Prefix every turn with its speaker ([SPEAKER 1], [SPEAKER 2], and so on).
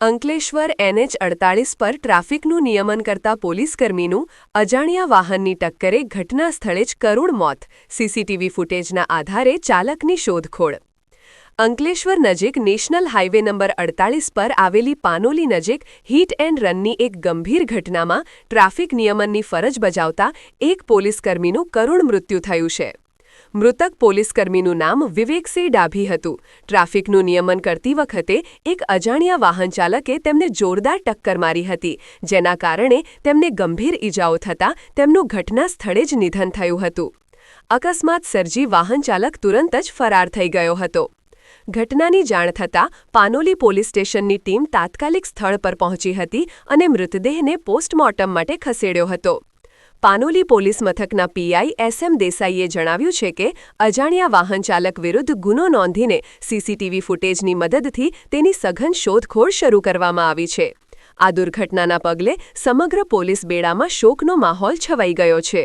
[SPEAKER 1] Ankleshwar NH અડતાળીસ પર ટ્રાફિકનું નિયમન કરતા પોલીસકર્મીનું અજાણ્યા વાહનની ટક્કરે ઘટના સ્થળે જ કરુણ મોત. સીસીટીવી ફૂટેજના આધારે ચાલકની શોધખોળ. અંકલેશ્વર નજીક નેશનલ હાઇવે નંબર અડતાળીસ પર આવેલી પાનોલી નજીક હીટ એન્ડ રનની એક ગંભીર ઘટનામાં ટ્રાફિક નિયમનની ફરજ બજાવતા એક પોલીસકર્મીનું કરુણ મૃત્યુ થયું છે. મૃતક પોલીસકર્મીનું નામ વિવેકસિંહ ડાભી હતું. ટ્રાફિકનું નિયમન કરતી વખતે એક અજાણ્યા વાહન ચાલકે તેમને જોરદાર ટક્કર મારી હતી, જેના કારણે તેમને ગંભીર ઈજાઓ થતાં તેમનું ઘટના સ્થળે જ નિધન થયું હતું. અકસ્માત સર્જી વાહન ચાલક તુરંત જ ફરાર થઈ ગયો હતો. ઘટનાની જાણ થતાં પાનોલી પોલીસ સ્ટેશનની ટીમ તાત્કાલિક સ્થળ પર પહોંચી હતી અને મૃતદેહને પોસ્ટમોર્ટમ માટે ખસેડ્યો હતો. પાનોલી પોલીસ મથકના પીઆઈ એસ એમ દેસાઈએ જણાવ્યું છે કે અજાણ્યા વાહન ચાલક વિરુદ્ધ ગુનો નોંધીને સીસીટીવી ફૂટેજની મદદથી તેની સઘન શોધખોળ શરૂ કરવામાં આવી છે. આ દુર્ઘટનાના પગલે સમગ્ર પોલીસ બેડામાં શોકનો માહોલ છવાઈ ગયો છે.